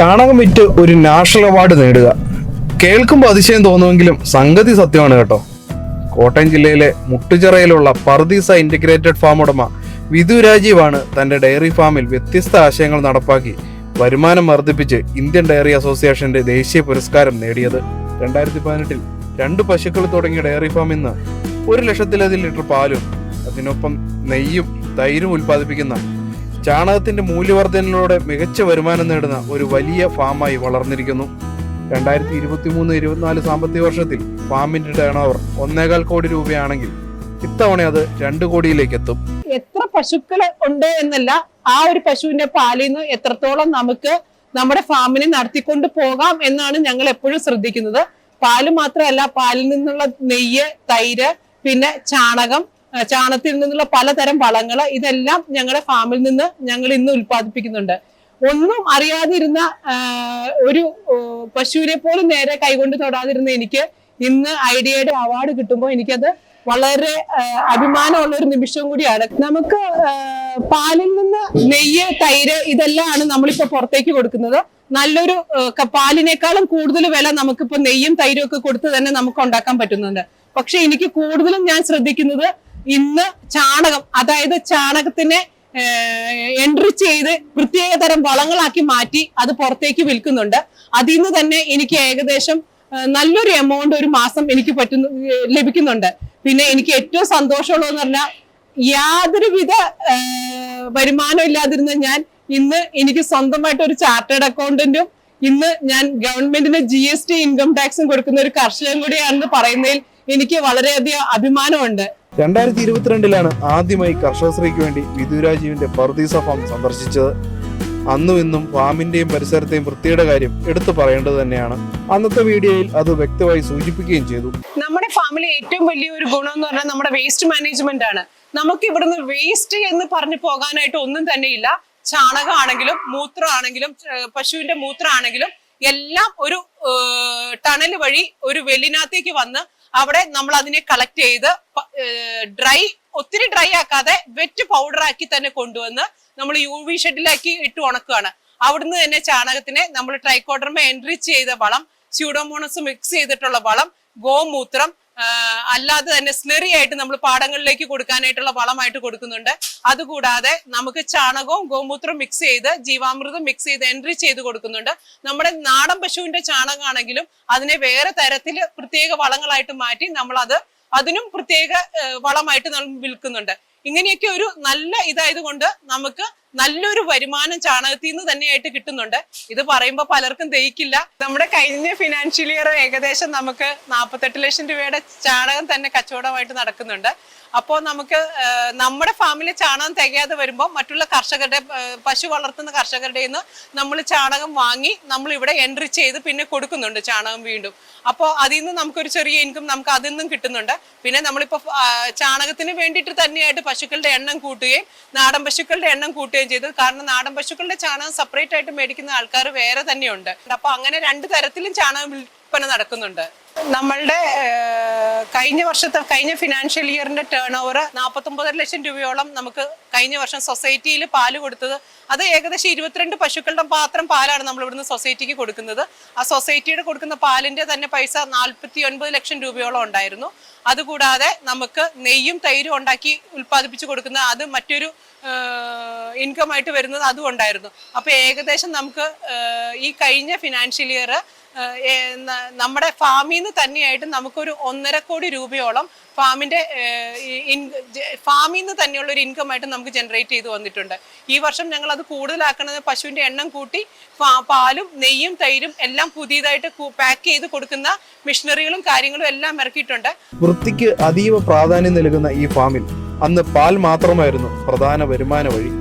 ചാണകം വിറ്റ് ഒരു നാഷണൽ അവാർഡ് നേടുക. കേൾക്കുമ്പോൾ അതിശയം തോന്നുമെങ്കിലും സംഗതി സത്യമാണ് കേട്ടോ. കോട്ടയം ജില്ലയിലെ മുട്ടുചിറയിലുള്ള പർദീസ ഇന്റഗ്രേറ്റഡ് ഫാം ഉടമ വിധു രാജീവാണ് തന്റെ ഡയറി ഫാമിൽ വ്യത്യസ്ത ആശയങ്ങൾ നടപ്പാക്കി വരുമാനം വർദ്ധിപ്പിച്ച് ഇന്ത്യൻ ഡയറി അസോസിയേഷന്റെ ദേശീയ പുരസ്കാരം നേടിയത്. രണ്ടായിരത്തി പതിനെട്ടിൽ രണ്ട് പശുക്കൾ തുടങ്ങിയ ഡയറി ഫാം ഇന്ന് ഒരു ലക്ഷത്തിലധികം ലിറ്റർ പാലും അതിനൊപ്പം നെയ്യും തൈരും ഉൽപ്പാദിപ്പിക്കുന്ന ചാണകത്തിന്റെ മൂല്യവർദ്ധനയിലൂടെ മികച്ച വരുമാനം നേടുന്ന ഒരു വലിയ ഫാമായി വളർന്നിരിക്കുന്നു. രണ്ടായിരത്തി ഇരുപത്തി മൂന്ന് ഇരുപത്തിനാല് സാമ്പത്തിക വർഷത്തിൽ ഫാമിന്റെ ടേൺ ഓവർ ഒന്നേകാൽ കോടി രൂപയാണെങ്കിൽ ഇത്തവണ അത് രണ്ടു കോടിയിലേക്ക് എത്തും എത്ര പശുക്കൾ ഉണ്ട് എന്നല്ല ആ ഒരു പശുവിന്റെ പാലിൽ നിന്ന് എത്രത്തോളം നമുക്ക് നമ്മുടെ ഫാമിനെ നടത്തിക്കൊണ്ട് പോകാം എന്നാണ് ഞങ്ങൾ എപ്പോഴും ശ്രദ്ധിക്കുന്നത്. പാൽ മാത്രമല്ല പാലിൽ നിന്നുള്ള നെയ്യ് തൈര് പിന്നെ ചാണകം ആ, ചാണകത്തിൽ നിന്നുള്ള പലതരം വളങ്ങൾ ഇതെല്ലാം ഞങ്ങളുടെ ഫാമിൽ നിന്ന് ഞങ്ങൾ ഇന്ന് ഉൽപ്പാദിപ്പിക്കുന്നുണ്ട്. ഒന്നും അറിയാതിരുന്ന ഒരു പശുവിനെ പോലും നേരെ കൈകൊണ്ട് തൊടാതിരുന്ന എനിക്ക് ഇന്ന് ഐഡിയയുടെ അവാർഡ് കിട്ടുമ്പോൾ എനിക്കത് വളരെ അഭിമാനമുള്ള ഒരു നിമിഷം കൂടിയാണ്. നമുക്ക് പാലിൽ നിന്ന് നെയ്യ് തൈര് ഇതെല്ലാമാണ് നമ്മളിപ്പോ പുറത്തേക്ക് കൊടുക്കുന്നത്. നല്ലൊരു പാലിനേക്കാളും കൂടുതൽ വില നമുക്കിപ്പോ നെയ്യും തൈരും ഒക്കെ കൊടുത്ത് തന്നെ നമുക്ക് ഉണ്ടാക്കാൻ പറ്റുന്നുണ്ട്. പക്ഷെ എനിക്ക് കൂടുതലും ഞാൻ ശ്രദ്ധിക്കുന്നത് ഇന്ന് ചാണകം അതായത് ചാണകത്തിനെ എൻട്രി ചെയ്ത് പ്രത്യേക തരം വളങ്ങളാക്കി മാറ്റി അത് പുറത്തേക്ക് വിൽക്കുന്നുണ്ട്. അതിൽ നിന്ന് തന്നെ എനിക്ക് ഏകദേശം നല്ലൊരു എമൗണ്ട് ഒരു മാസം എനിക്ക് പറ്റുന്നു ലഭിക്കുന്നുണ്ട്. പിന്നെ എനിക്ക് ഏറ്റവും സന്തോഷമുള്ളതെന്ന് പറഞ്ഞാൽ യാതൊരുവിധ വരുമാനം ഇല്ലാതിരുന്ന ഞാൻ ഇന്ന് എനിക്ക് സ്വന്തമായിട്ട് ഒരു ചാർട്ടേഡ് അക്കൗണ്ടന്റും ഇന്ന് ഞാൻ ഗവൺമെന്റിന് ജി എസ് ടി ഇൻകം ടാക്സും കൊടുക്കുന്ന ഒരു കർഷകൻ കൂടിയാണെന്ന് പറയുന്നതിൽ എനിക്ക് വളരെയധികം അഭിമാനമുണ്ട്. രണ്ടായിരത്തി ഇരുപത്തിരണ്ടിലാണ് ആദ്യമായി കർഷകശ്രീക്ക് വേണ്ടി വിധുരാജീവിന്റെ പർദീസ ഫാം സന്ദർശിച്ചത്. അന്നും ഇന്നും ഫാമിന്റെയും പരിസരത്തെയും വൃത്തിയുടെ കാര്യം എടുത്തു പറയേണ്ടത് തന്നെയാണ്. അന്നത്തെ വീഡിയോയിൽ അത് വ്യക്തമായി സൂചിപ്പിക്കുകയും ചെയ്തു. നമ്മുടെ ഫാമിലെ ഏറ്റവും വലിയ ഒരു ഗുണം എന്ന് പറഞ്ഞാൽ നമ്മുടെ വേസ്റ്റ് മാനേജ്മെന്റ് ആണ്. നമുക്ക് ഇവിടുന്ന് വേസ്റ്റ് എന്ന് പറഞ്ഞു പോകാനായിട്ട് ഒന്നും തന്നെ ഇല്ല ചാണകമാണെങ്കിലും മൂത്രമാണെങ്കിലും പശുവിന്റെ മൂത്രമാണെങ്കിലും എല്ലാം ഒരു ടണൽ വഴി ഒരു വെല്ലിനകത്തേക്ക് വന്ന് അവിടെ നമ്മൾ അതിനെ കളക്ട് ചെയ്ത് ഡ്രൈ ഒത്തിരി ഡ്രൈ ആക്കാതെ വെറ്റ് പൗഡർ ആക്കി തന്നെ കൊണ്ടുവന്ന് നമ്മൾ യു വി ഷെഡിലാക്കി ഇട്ട് ഉണക്കുകയാണ്. അവിടുന്ന് തന്നെ ചാണകത്തിനെ നമ്മൾ ട്രൈക്കോഡർമ എൻറിച്ച് ചെയ്ത വളം സ്യൂഡോമോണസ് മിക്സ് ചെയ്തിട്ടുള്ള വളം ഗോമൂത്രം അല്ലാതെ തന്നെ സ്ലെറി ആയിട്ട് നമ്മൾ പാടങ്ങളിലേക്ക് കൊടുക്കാനായിട്ടുള്ള വളമായിട്ട് കൊടുക്കുന്നുണ്ട്. അതുകൂടാതെ നമുക്ക് ചാണകവും ഗോമൂത്രവും മിക്സ് ചെയ്ത് ജീവാമൃതം മിക്സ് ചെയ്ത് എൻട്രി ചെയ്ത് കൊടുക്കുന്നുണ്ട്. നമ്മുടെ നാടൻ പശുവിന്റെ ചാണകമാണെങ്കിലും അതിനെ വേറെ തരത്തിൽ പ്രത്യേക വളങ്ങളായിട്ട് മാറ്റി നമ്മൾ അത് അതിനും പ്രത്യേക വളമായിട്ട് നമ്മൾ വിൽക്കുന്നുണ്ട്. ഇങ്ങനെയൊക്കെ ഒരു നല്ല ഇതായത് കൊണ്ട് നമുക്ക് നല്ലൊരു വരുമാനം ചാണകത്തിൽ നിന്ന് തന്നെയായിട്ട് കിട്ടുന്നുണ്ട്. ഇത് പറയുമ്പോൾ പലർക്കും ദഹിക്കില്ല. നമ്മുടെ കഴിഞ്ഞ ഫിനാൻഷ്യൽ ഇയർ ഏകദേശം നമുക്ക് നാൽപ്പത്തെട്ട് ലക്ഷം രൂപയുടെ ചാണകം തന്നെ കച്ചവടമായിട്ട് നടക്കുന്നുണ്ട്. അപ്പോൾ നമുക്ക് നമ്മുടെ ഫാമിൽ ചാണകം തികയാതെ വരുമ്പോൾ മറ്റുള്ള കർഷകരുടെ പശു വളർത്തുന്ന കർഷകരുടെ നിന്ന് നമ്മൾ ചാണകം വാങ്ങി നമ്മൾ ഇവിടെ എൻട്രി ചെയ്ത് പിന്നെ കൊടുക്കുന്നുണ്ട് ചാണകം വീണ്ടും. അപ്പോൾ അതിൽ നിന്ന് നമുക്കൊരു ചെറിയ ഇൻകം നമുക്ക് അതിൽ നിന്നും കിട്ടുന്നുണ്ട്. പിന്നെ നമ്മളിപ്പോൾ ചാണകത്തിന് വേണ്ടിയിട്ട് തന്നെയായിട്ട് പശുക്കളുടെ എണ്ണം കൂട്ടുകയും നാടൻ പശുക്കളുടെ എണ്ണം കൂട്ടുകയും ചെയ്തു. കാരണം നാടൻ പശുക്കളുടെ ചാണകം സെപ്പറേറ്റ് ആയിട്ട് മേടിക്കുന്ന ആൾക്കാർ വേറെ തന്നെയുണ്ട്. അപ്പോൾ അങ്ങനെ രണ്ട് തരത്തിലും ചാണകം വിൽപ്പന നടക്കുന്നുണ്ട്. നമ്മളുടെ കഴിഞ്ഞ വർഷത്തെ കഴിഞ്ഞ ഫിനാൻഷ്യൽ ഇയറിന്റെ ടേൺ ഓവർ നാൽപ്പത്തൊമ്പതര ലക്ഷം രൂപയോളം നമുക്ക് കഴിഞ്ഞ വർഷം സൊസൈറ്റിയിൽ പാൽ കൊടുത്തത്. അത് ഏകദേശം ഇരുപത്തിരണ്ട് പശുക്കളുടെ മാത്രം പാലാണ് നമ്മൾ ഇവിടുന്ന് സൊസൈറ്റിക്ക് കൊടുക്കുന്നത്. ആ സൊസൈറ്റിയുടെ കൊടുക്കുന്ന പാലിന്റെ തന്നെ പൈസ നാൽപ്പത്തി ഒൻപത് ലക്ഷം രൂപയോളം ഉണ്ടായിരുന്നു. അതുകൂടാതെ നമുക്ക് നെയ്യും തൈരും ഉണ്ടാക്കി ഉൽപ്പാദിപ്പിച്ച് കൊടുക്കുന്ന അത് മറ്റൊരു ഇൻകം ആയിട്ട് വരുന്നത് അതും ഉണ്ടായിരുന്നു. അപ്പോൾ ഏകദേശം നമുക്ക് ഈ കഴിഞ്ഞ ഫിനാൻഷ്യൽ ഇയർ നമ്മുടെ ഫാമിൽ നിന്ന് തന്നെയായിട്ട് നമുക്കൊരു ഒന്നര കോടി രൂപയോളം ഫാമിന്റെ ഫാമിൽ നിന്ന് തന്നെയുള്ള ഒരു ഇൻകം ആയിട്ട് നമുക്ക് ജനറേറ്റ് ചെയ്ത് വന്നിട്ടുണ്ട്. ഈ വർഷം ഞങ്ങൾ അത് കൂടുതലാക്കുന്നത് പശുവിന്റെ എണ്ണം കൂട്ടി പാലും നെയ്യും തൈരും എല്ലാം പുതിയതായിട്ട് പാക്ക് ചെയ്ത് കൊടുക്കുന്ന മിഷനറികളും കാര്യങ്ങളും എല്ലാം ഇറക്കിയിട്ടുണ്ട്. വൃത്തിക്ക് അതീവ പ്രാധാന്യം നൽകുന്ന ഈ ഫാമിൽ അന്ന് പാൽ മാത്രമായിരുന്നു പ്രധാന വരുമാന വഴി.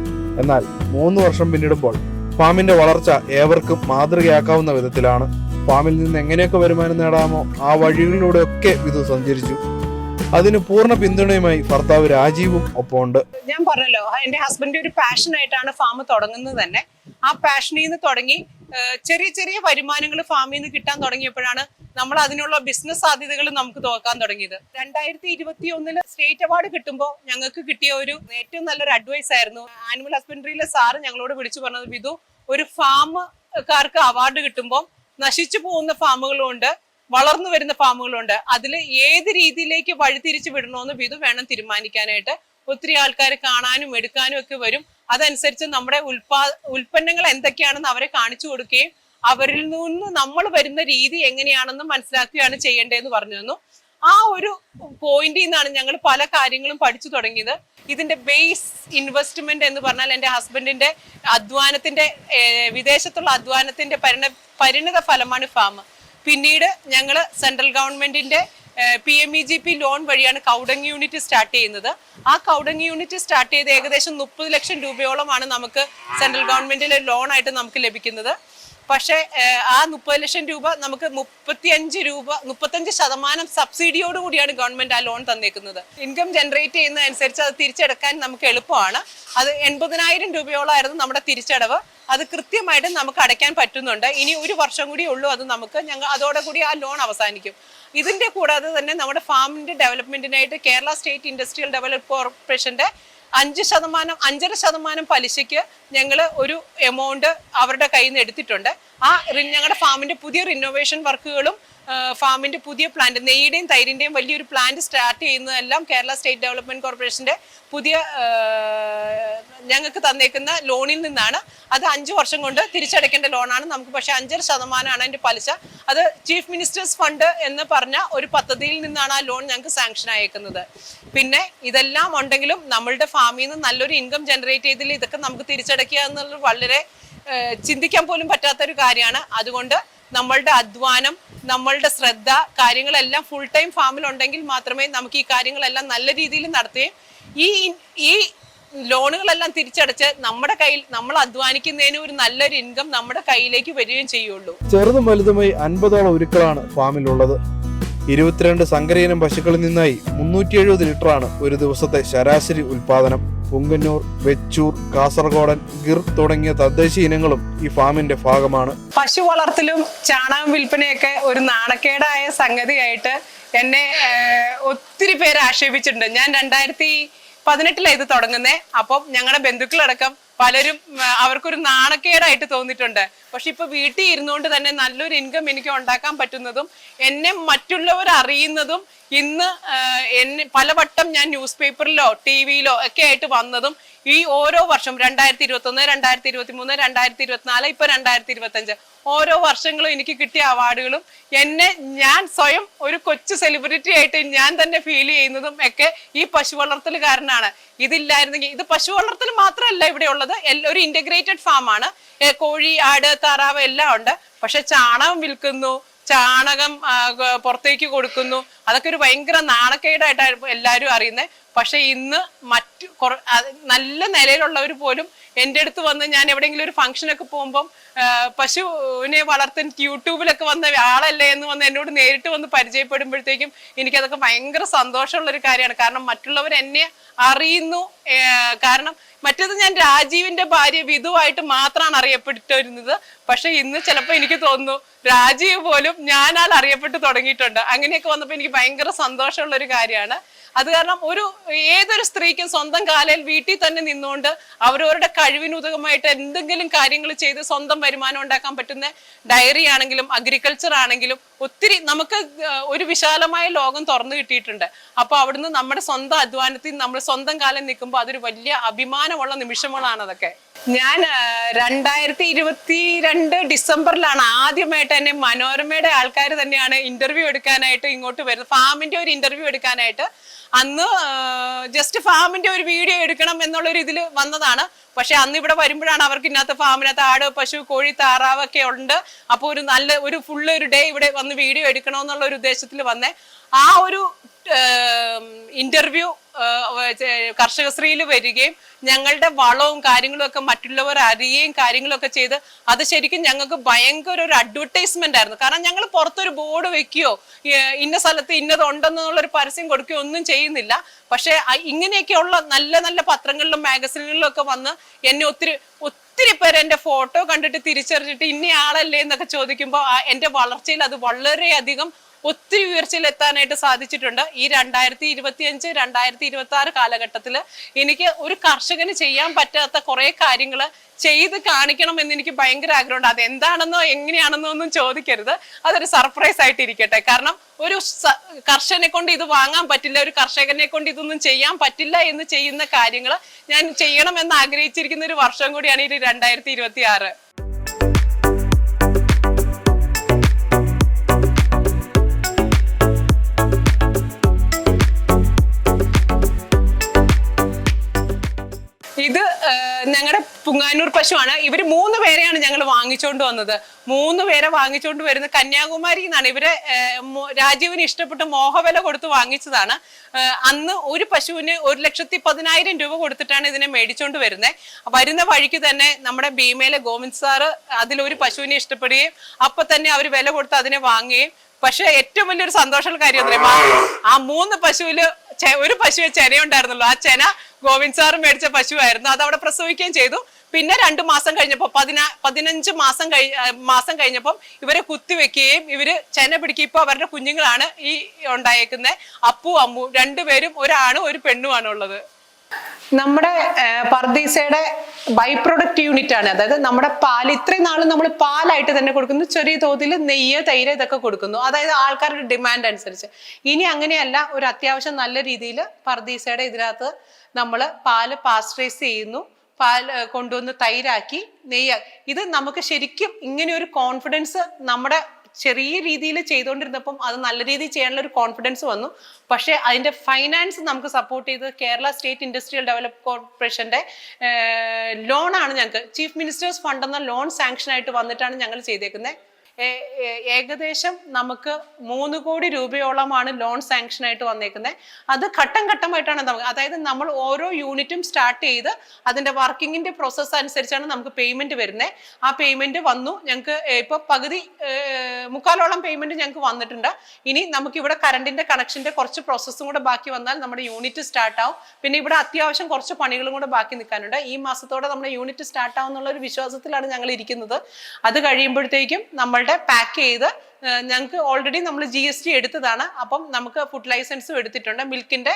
എന്നാൽ മൂന്ന് വർഷം പിന്നിടുമ്പോൾ ഫാമിന്റെ വളർച്ച ഏവർക്കും മാതൃകയാക്കാവുന്ന വിധത്തിലാണ് ഫാമിൽ നിന്ന് എങ്ങനെയൊക്കെ വരുമാനം നേടാമോ ആ വഴികളിലൂടെയൊക്കെ ഇത് സഞ്ചരിച്ചു. അതിന് പൂർണ പിന്തുണയുമായി ഭർത്താവ് രാജീവും ഒപ്പമുണ്ട്. ഞാൻ പറഞ്ഞല്ലോ എന്റെ ഹസ്ബൻഡ് ഒരു പാഷൻ ആയിട്ടാണ് ഫാം തുടങ്ങുന്നത് തന്നെ. ആ പാഷനിൽ നിന്ന് തുടങ്ങി ചെറിയ ചെറിയ വരുമാനങ്ങൾ ഫാമിൽ നിന്ന് കിട്ടാൻ തുടങ്ങിയപ്പോഴാണ് നമ്മൾ അതിനുള്ള ബിസിനസ് സാധ്യതകൾ നമുക്ക് നോക്കാൻ തുടങ്ങിയത്. രണ്ടായിരത്തി ഇരുപത്തി ഒന്നിൽ സ്റ്റേറ്റ് അവാർഡ് കിട്ടുമ്പോൾ ഞങ്ങൾക്ക് കിട്ടിയ ഒരു ഏറ്റവും നല്ലൊരു അഡ്വൈസ് ആയിരുന്നു. ആനിമൽ ഹസ്ബൻഡറിയിലെ സാറ് ഞങ്ങളോട് വിളിച്ചു പറഞ്ഞത് വിധു ഒരു ഫാമുകാർക്ക് അവാർഡ് കിട്ടുമ്പോൾ നശിച്ചു പോകുന്ന ഫാമുകളുണ്ട് വളർന്നു വരുന്ന ഫാമുകളുണ്ട്. അതിൽ ഏത് രീതിയിലേക്ക് വഴിതിരിച്ചു വിടണമെന്ന് ബിദു വേണം തീരുമാനിക്കാനായിട്ട്. ഒത്തിരി ആൾക്കാർ കാണാനും എടുക്കാനും ഒക്കെ വരും. അതനുസരിച്ച് നമ്മുടെ ഉൽപാ ഉൽപ്പന്നങ്ങൾ എന്തൊക്കെയാണെന്ന് അവരെ കാണിച്ചു കൊടുക്കുകയും അവരിൽ നിന്ന് നമ്മൾ വരുന്ന രീതി എങ്ങനെയാണെന്ന് മനസ്സിലാക്കുകയാണ് ചെയ്യേണ്ടതെന്ന് പറഞ്ഞു തന്നു. ആ ഒരു പോയിന്റിൽ നിന്നാണ് ഞങ്ങൾ പല കാര്യങ്ങളും പഠിച്ചു തുടങ്ങിയത്. ഇതിന്റെ ബേസ് ഇൻവെസ്റ്റ്മെന്റ് എന്ന് പറഞ്ഞാൽ എന്റെ ഹസ്ബൻഡിന്റെ അധ്വാനത്തിന്റെ വിദേശത്തുള്ള അധ്വാനത്തിന്റെ പരിണ പരിണിത ഫലമാണ് ഫാം പിന്നീട് ഞങ്ങൾ സെൻട്രൽ ഗവൺമെന്റിന്റെ P M E G P loan വഴിയാണ് കൗഡങ് യൂണിറ്റ് സ്റ്റാർട്ട് ചെയ്യുന്നത്. ആ കൗഡങ് യൂണിറ്റ് സ്റ്റാർട്ട് ചെയ്ത് ഏകദേശം മുപ്പത് ലക്ഷം രൂപയോളമാണ് നമുക്ക് സെൻട്രൽ ഗവൺമെന്റിലെ ലോൺ ആയിട്ട് നമുക്ക് ലഭിക്കുന്നത്. പക്ഷേ ആ മുപ്പത് ലക്ഷം രൂപ നമുക്ക് മുപ്പത്തിയഞ്ച് രൂപ മുപ്പത്തഞ്ച് ശതമാനം സബ്സിഡിയോട് കൂടിയാണ് ഗവൺമെന്റ് ആ ലോൺ തന്നേക്കുന്നത്. ഇൻകം ജനറേറ്റ് ചെയ്യുന്നതനുസരിച്ച് അത് തിരിച്ചെടുക്കാൻ നമുക്ക് എളുപ്പമാണ്. അത് എൺപതിനായിരം രൂപയോളമായിരുന്നു നമ്മുടെ തിരിച്ചടവ്. അത് കൃത്യമായിട്ട് നമുക്ക് അടയ്ക്കാൻ പറ്റുന്നുണ്ട്. ഇനി ഒരു വർഷം കൂടി ഉള്ളൂ അത് നമുക്ക്. ഞങ്ങൾ അതോടെ കൂടി ആ ലോൺ അവസാനിക്കും. ഇതിന്റെ കൂടാതെ തന്നെ നമ്മുടെ ഫാമിന്റെ ഡെവലപ്മെന്റിനായിട്ട് കേരള സ്റ്റേറ്റ് ഇൻഡസ്ട്രിയൽ ഡെവലപ്പ് കോർപ്പറേഷന്റെ അഞ്ച് ശതമാനം അഞ്ചര ശതമാനം പലിശയ്ക്ക് ഞങ്ങൾ ഒരു എമൗണ്ട് അവരുടെ കയ്യിൽ നിന്ന് എടുത്തിട്ടുണ്ട്. ആ ഞങ്ങളുടെ ഫാമിന്റെ പുതിയ റിനോവേഷൻ വർക്കുകളും ഫാമിന്റെ പുതിയ പ്ലാന്റ് നെയ്യുടെയും തൈരിന്റെയും വലിയൊരു പ്ലാന്റ് സ്റ്റാർട്ട് ചെയ്യുന്നതെല്ലാം കേരള സ്റ്റേറ്റ് ഡെവലപ്മെന്റ് കോർപ്പറേഷന്റെ പുതിയ ഞങ്ങൾക്ക് തന്നേക്കുന്ന ലോണിൽ നിന്നാണ്. അത് അഞ്ച് വർഷം കൊണ്ട് തിരിച്ചടയ്ക്കേണ്ട ലോണാണ് നമുക്ക് പക്ഷേ അഞ്ചര ശതമാനമാണ് അതിന്റെ പലിശ. അത് ചീഫ് മിനിസ്റ്റേഴ്സ് ഫണ്ട് എന്ന് പറഞ്ഞ ഒരു പദ്ധതിയിൽ നിന്നാണ് ആ ലോൺ ഞങ്ങൾക്ക് സാങ്ഷൻ അയക്കുന്നത്. പിന്നെ ഇതെല്ലാം ഉണ്ടെങ്കിലും നമ്മളുടെ ഫാമിൽ നിന്ന് നല്ലൊരു ഇൻകം ജനറേറ്റ് ചെയ്തില്ല? ഇതൊക്കെ നമുക്ക് തിരിച്ചടയ്ക്കുക എന്നുള്ളത് വളരെ ചിന്തിക്കാൻ പോലും പറ്റാത്ത ഒരു കാര്യമാണ്. അതുകൊണ്ട് നമ്മളുടെ അധ്വാനം നമ്മളുടെ ശ്രദ്ധ കാര്യങ്ങളെല്ലാം ഫുൾ ടൈം ഫാമിൽ ഉണ്ടെങ്കിൽ മാത്രമേ നമുക്ക് ഈ കാര്യങ്ങളെല്ലാം നല്ല രീതിയിൽ നടത്തുകയും ഈ ഈ ലോണുകളെല്ലാം തിരിച്ചടച്ച് നമ്മുടെ കയ്യിൽ നമ്മൾ അധ്വാനിക്കുന്നതിന് ഒരു നല്ലൊരു ഇൻകം നമ്മുടെ കയ്യിലേക്ക് വരികയും ചെയ്യുള്ളൂ. ചെറുതും വലുതുമായി അൻപതോളം ഉരുക്കളാണ് ഫാമിലുള്ളത് ഇരുപത്തിരണ്ട് സങ്കരയിനം പശുക്കളിൽ നിന്നായി മുന്നൂറ്റി എഴുപത് ലിറ്ററാണ് ഒരു ദിവസത്തെ ശരാശരി ഉൽപാദനം. പുങ്കന്നൂർ വെച്ചൂർ കാസർഗോഡൻ ഗിർ തുടങ്ങിയ തദ്ദേശ ഇനങ്ങളും ഈ ഫാമിന്റെ ഭാഗമാണ്. പശു വളർത്തലും ചാണകം വിൽപ്പനയൊക്കെ ഒരു നാണക്കേടായ സംഗതിയായിട്ട് എന്നെ ഒത്തിരി പേര് ആക്ഷേപിച്ചിട്ടുണ്ട്. ഞാൻ രണ്ടായിരത്തി പതിനെട്ടിലാണ് ഇത് തുടങ്ങുന്നേ. അപ്പം ഞങ്ങളുടെ ബന്ധുക്കളടക്കം പലരും അവർക്കൊരു നാണക്കേടായിട്ട് തോന്നിയിട്ടുണ്ട്. പക്ഷെ ഇപ്പൊ വീട്ടിൽ ഇരുന്നുകൊണ്ട് തന്നെ നല്ലൊരു ഇൻകം എനിക്ക് ഉണ്ടാക്കാൻ പറ്റുന്നതും എന്നെ മറ്റുള്ളവർ അറിയുന്നതും ഇന്ന് എന്നെ പലവട്ടം ഞാൻ ന്യൂസ് പേപ്പറിലോ ടി വിയിലോ ഒക്കെ ആയിട്ട് വന്നതും ഈ ഓരോ വർഷം രണ്ടായിരത്തി ഇരുപത്തി ഒന്ന് രണ്ടായിരത്തി ഇരുപത്തി മൂന്ന് രണ്ടായിരത്തി ഇരുപത്തിനാല് ഇപ്പൊ രണ്ടായിരത്തി ഇരുപത്തി അഞ്ച് ഓരോ വർഷങ്ങളും എനിക്ക് കിട്ടിയ അവാർഡുകളും. എന്നെ ഞാൻ സ്വയം ഒരു കൊച്ചു സെലിബ്രിറ്റി ആയിട്ട് ഞാൻ തന്നെ ഫീൽ ചെയ്യുന്നതും ഒക്കെ ഈ പശു വളർത്തൽ കാരനാണ് ഇതില്ലായിരുന്നെങ്കിൽ ഇത് പശു വളർത്തൽ മാത്രമല്ല ഇവിടെ ഉള്ളത്. ഒരു ഇന്റഗ്രേറ്റഡ് ഫാം ആണ്. കോഴി ആട് താറാവ് എല്ലാം ഉണ്ട്. പക്ഷെ ചാണകം വിൽക്കുന്നു ചാണകം പുറത്തേക്ക് കൊടുക്കുന്നു. അതൊക്കെ ഒരു ഭയങ്കര നാണക്കേടായിട്ടാണ് എല്ലാവരും അറിയുന്നത്. പക്ഷെ ഇന്ന് മറ്റു നല്ല നിലയിലുള്ളവർ പോലും എന്റെ അടുത്ത് വന്ന് ഞാൻ എവിടെയെങ്കിലും ഒരു ഫംഗ്ഷനൊക്കെ പോകുമ്പം പശുവിനെ വളർത്താൻ യൂട്യൂബിലൊക്കെ വന്ന ആളല്ലേ എന്ന് വന്ന് എന്നോട് നേരിട്ട് വന്ന് പരിചയപ്പെടുമ്പോഴത്തേക്കും എനിക്കതൊക്കെ ഭയങ്കര സന്തോഷമുള്ള ഒരു കാര്യമാണ്. കാരണം മറ്റുള്ളവർ എന്നെ അറിയുന്നു കാരണം മറ്റേത് ഞാൻ രാജീവിന്റെ ഭാര്യ വിധുവായിട്ട് മാത്രമാണ് അറിയപ്പെട്ടിരുന്നത്. പക്ഷെ ഇന്ന് ചിലപ്പോൾ എനിക്ക് തോന്നുന്നു രാജീവ് പോലും ഞാനാൾ അറിയപ്പെട്ട് തുടങ്ങിയിട്ടുണ്ട്. അങ്ങനെയൊക്കെ വന്നപ്പോൾ എനിക്ക് ഭയങ്കര സന്തോഷമുള്ള ഒരു കാര്യമാണ്. അത് കാരണം ഒരു ഏതൊരു സ്ത്രീക്കും സ്വന്തം കാലയിൽ വീട്ടിൽ തന്നെ നിന്നുകൊണ്ട് അവരവരുടെ കഴിവിനുതകമായിട്ട് എന്തെങ്കിലും കാര്യങ്ങൾ ചെയ്ത് സ്വന്തം വരുമാനം ഉണ്ടാക്കാൻ പറ്റുന്ന ഡയറി ആണെങ്കിലും അഗ്രികൾച്ചർ ആണെങ്കിലും ഒത്തിരി നമുക്ക് ഒരു വിശാലമായ ലോകം തുറന്നു കിട്ടിയിട്ടുണ്ട്. അപ്പോൾ അവിടുന്ന് നമ്മുടെ സ്വന്തം അധ്വാനത്തിൽ നമ്മൾ സ്വന്തം കാലം നിൽക്കുമ്പോൾ അതൊരു വലിയ അഭിമാനമുള്ള നിമിഷങ്ങളാണ് അതൊക്കെ. ഞാൻ രണ്ടായിരത്തി ഇരുപത്തി രണ്ട് ഡിസംബറിലാണ് ആദ്യമായിട്ട് എന്നെ മനോരമയുടെ ആൾക്കാർ തന്നെയാണ് ഇന്റർവ്യൂ എടുക്കാനായിട്ട് ഇങ്ങോട്ട് വരുന്നത്. ഫാമിന്റെ ഒരു ഇന്റർവ്യൂ എടുക്കാനായിട്ട് അന്ന് ജസ്റ്റ് ഫാമിന്റെ ഒരു വീഡിയോ എടുക്കണം എന്നുള്ള ഒരു ഇതിൽ വന്നതാണ്. പക്ഷെ അന്ന് ഇവിടെ വരുമ്പോഴാണ് അവർക്ക് ഇന്നത്തെ ഫാമിനകത്ത് ആട് പശു കോഴി താറാവ് ഒക്കെ ഉണ്ട്. അപ്പോൾ ഒരു നല്ല ഒരു ഫുള്ള് ഒരു ഡേ ഇവിടെ വന്ന് വീഡിയോ എടുക്കണമെന്നുള്ള ഒരു ഉദ്ദേശത്തിൽ വന്നേ. ആ ഒരു ഇന്റർവ്യൂ കർഷകശ്രീയിൽ വരികയും ഞങ്ങളുടെ വളവും കാര്യങ്ങളും ഒക്കെ മറ്റുള്ളവർ അറിയുകയും കാര്യങ്ങളൊക്കെ ചെയ്ത് അത് ശരിക്കും ഞങ്ങൾക്ക് ഭയങ്കര ഒരു അഡ്വർടൈസ്മെന്റ് ആയിരുന്നു. കാരണം ഞങ്ങൾ പുറത്തൊരു ബോർഡ് വെക്കുകയോ ഇന്ന സ്ഥലത്ത് ഇന്നത് ഉണ്ടെന്നുള്ളൊരു പരസ്യം കൊടുക്കുകയോ ഒന്നും ചെയ്യുന്നില്ല. പക്ഷെ ഇങ്ങനെയൊക്കെയുള്ള നല്ല നല്ല പത്രങ്ങളിലും മാഗസിനുകളിലും ഒക്കെ വന്ന് എന്നെ ഒത്തിരി ഒത്തിരി പേര് എന്റെ ഫോട്ടോ കണ്ടിട്ട് തിരിച്ചറിഞ്ഞിട്ട് ഇന്നയാളല്ലേ എന്നൊക്കെ ചോദിക്കുമ്പോൾ എന്റെ വളർച്ചയിൽ അത് വളരെയധികം ഒത്തിരി ഉയർച്ചയിൽ എത്താനായിട്ട് സാധിച്ചിട്ടുണ്ട്. ഈ രണ്ടായിരത്തി ഇരുപത്തി അഞ്ച് രണ്ടായിരത്തി ഇരുപത്തി ആറ് കാലഘട്ടത്തിൽ എനിക്ക് ഒരു കർഷകന് ചെയ്യാൻ പറ്റാത്ത കുറെ കാര്യങ്ങൾ ചെയ്ത് കാണിക്കണം എന്ന് എനിക്ക് ഭയങ്കര ആഗ്രഹമുണ്ട്. അത് എന്താണെന്നോ എങ്ങനെയാണെന്നോ ഒന്നും ചോദിക്കരുത്. അതൊരു സർപ്രൈസ് ആയിട്ട് ഇരിക്കട്ടെ കാരണം ഒരു കർഷകനെ കൊണ്ട് ഇത് വാങ്ങാൻ പറ്റില്ല ഒരു കർഷകനെ കൊണ്ട് ഇതൊന്നും ചെയ്യാൻ പറ്റില്ല എന്ന് ചെയ്യുന്ന കാര്യങ്ങൾ ഞാൻ ചെയ്യണം എന്ന് ആഗ്രഹിച്ചിരിക്കുന്ന ഒരു വർഷം കൂടിയാണ് ഈ രണ്ടായിരത്തി ഇരുപത്തി ആറ് ഞങ്ങളുടെ പുങ്ങാനൂർ പശുവാണ്. ഇവർ മൂന്ന് പേരെയാണ് ഞങ്ങൾ വാങ്ങിച്ചുകൊണ്ട് വന്നത്. മൂന്ന് പേരെ വാങ്ങിച്ചുകൊണ്ട് വരുന്ന കന്യാകുമാരി എന്നാണ്. ഇവരെ രാജീവിന് ഇഷ്ടപ്പെട്ട് മോഹവില കൊടുത്ത് വാങ്ങിച്ചതാണ്. അന്ന് ഒരു പശുവിന് ഒരു ലക്ഷത്തി പതിനായിരം രൂപ കൊടുത്തിട്ടാണ് ഇതിനെ മേടിച്ചുകൊണ്ട് വരുന്നത് വരുന്ന വഴിക്ക് തന്നെ നമ്മുടെ ഭീമയിലെ ഗോവിന്ദ് സാറ് അതിലൊരു പശുവിനെ ഇഷ്ടപ്പെടുകയും അപ്പൊ തന്നെ അവർ വില കൊടുത്ത് അതിനെ വാങ്ങുകയും പക്ഷെ ഏറ്റവും വലിയൊരു സന്തോഷമുള്ള കാര്യം എന്താ? ആ മൂന്ന് പശുവിൽ ഒരു പശുവെ ചെന ഉണ്ടായിരുന്നല്ലോ ആ ചെന ഗോവിന്ദ് സാറ് മേടിച്ച പശുവായിരുന്നു. അത് അവിടെ പ്രസവിക്കുകയും ചെയ്തു. പിന്നെ രണ്ടു മാസം കഴിഞ്ഞപ്പോൾ പതിനാ പതിനഞ്ച് മാസം കഴി മാസം കഴിഞ്ഞപ്പം ഇവരെ കുത്തിവെക്കുകയും ഇവർ ചെന പിടിക്കുക ഇപ്പൊ അവരുടെ കുഞ്ഞുങ്ങളാണ് ഈ ഉണ്ടായേക്കുന്നത് അപ്പു അമ്മു രണ്ടുപേരും ഒരാണും ഒരു പെണ്ണുമാണ് ഉള്ളത്. നമ്മുടെ പർദീസയുടെ ബൈ പ്രൊഡക്റ്റ് യൂണിറ്റ് ആണ്. അതായത് നമ്മുടെ പാൽ ഇത്രയും നാളും നമ്മൾ പാലായിട്ട് തന്നെ കൊടുക്കുന്നു. ചെറിയ തോതിൽ നെയ്യ് തൈര് ഇതൊക്കെ കൊടുക്കുന്നു. അതായത് ആൾക്കാരുടെ ഡിമാൻഡ് അനുസരിച്ച്. ഇനി അങ്ങനെയല്ല ഒരു അത്യാവശ്യം നല്ല രീതിയിൽ പർദീസയുടെ ഇതിനകത്ത് നമ്മൾ പാൽ പാസ്റ്ററൈസ് ചെയ്യുന്നു. പാൽ കൊണ്ടുവന്ന് തൈരാക്കി നെയ്യ്. ഇത് നമുക്ക് ശരിക്കും ഇങ്ങനെ ഒരു കോൺഫിഡൻസ് നമ്മുടെ ചെറിയ രീതിയിൽ ചെയ്തുകൊണ്ടിരുന്നപ്പം അത് നല്ല രീതിയിൽ ചെയ്യാനുള്ള ഒരു കോൺഫിഡൻസ് വന്നു. പക്ഷേ അതിന്റെ ഫൈനാൻസ് നമുക്ക് സപ്പോർട്ട് ചെയ്ത് കേരള സ്റ്റേറ്റ് ഇൻഡസ്ട്രിയൽ ഡെവലപ്പ് കോർപ്പറേഷന്റെ ലോണാണ് ഞങ്ങൾക്ക്. ചീഫ് മിനിസ്റ്റേഴ്സ് ഫണ്ട് എന്ന ലോൺ സാങ്ഷൻ ആയിട്ട് വന്നിട്ടാണ് ഞങ്ങൾ ചെയ്തേക്കുന്നത് ഏകദേശം നമുക്ക് മൂന്ന് കോടി രൂപയോളമാണ് ലോൺ സാങ്ഷൻ ആയിട്ട് വന്നേക്കുന്നത് അത് ഘട്ടം ഘട്ടമായിട്ടാണ് നമുക്ക് അതായത് നമ്മൾ ഓരോ യൂണിറ്റും സ്റ്റാർട്ട് ചെയ്ത് അതിന്റെ വർക്കിങ്ങിന്റെ പ്രോസസ്സ് അനുസരിച്ചാണ് നമുക്ക് പേയ്മെന്റ് വരുന്നത് ആ പേയ്മെന്റ് വന്നു. ഞങ്ങൾക്ക് ഇപ്പോൾ പകുതി മുക്കാലോളം പേയ്മെന്റ് ഞങ്ങൾക്ക് വന്നിട്ടുണ്ട്. ഇനി നമുക്ക് ഇവിടെ കറണ്ടിന്റെ കണക്ഷന്റെ കുറച്ച് പ്രോസസ്സും കൂടെ ബാക്കി വന്നാൽ നമ്മുടെ യൂണിറ്റ് സ്റ്റാർട്ട് ആവും പിന്നെ ഇവിടെ അത്യാവശ്യം കുറച്ച് പണികളും കൂടെ ബാക്കി നിൽക്കാനുണ്ട്. ഈ മാസത്തോടെ നമ്മുടെ യൂണിറ്റ് സ്റ്റാർട്ട് ആവും എന്നുള്ള ഒരു വിശ്വാസത്തിലാണ് ഞങ്ങൾ ഇരിക്കുന്നത് അത് കഴിയുമ്പോഴത്തേക്കും നമ്മളുടെ പാക്ക് ചെയ്ത് ഞങ്ങൾക്ക് ഓൾറെഡി നമ്മൾ ജി എസ് ടി എടുത്തതാണ്. അപ്പം നമുക്ക് ഫുഡ് ലൈസൻസും എടുത്തിട്ടുണ്ട് മിൽക്കിന്റെ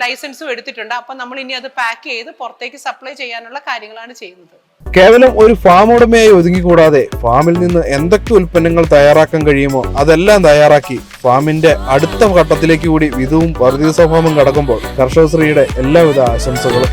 ലൈസൻസും എടുത്തിട്ടുണ്ട്. അപ്പം നമ്മൾ ഇനി അത് പാക്ക് ചെയ്ത് പുറത്തേക്ക് സപ്ലൈ ചെയ്യാനുള്ള കാര്യങ്ങളാണ് ചെയ്യുന്നത്. കേവലം ഒരു ഫാം ഉടമയായി ഒതുങ്ങിക്കൂടാതെ ഫാമിൽ നിന്ന് എന്തൊക്കെ ഉൽപ്പന്നങ്ങൾ തയ്യാറാക്കാൻ കഴിയുമോ അതെല്ലാം തയ്യാറാക്കി ഫാമിന്റെ അടുത്ത ഘട്ടത്തിലേക്ക് കൂടി വിധവും വർദ്ധീസ ഫാമും കടക്കുമ്പോൾ കർഷകശ്രീയുടെ എല്ലാവിധ ആശംസകളും.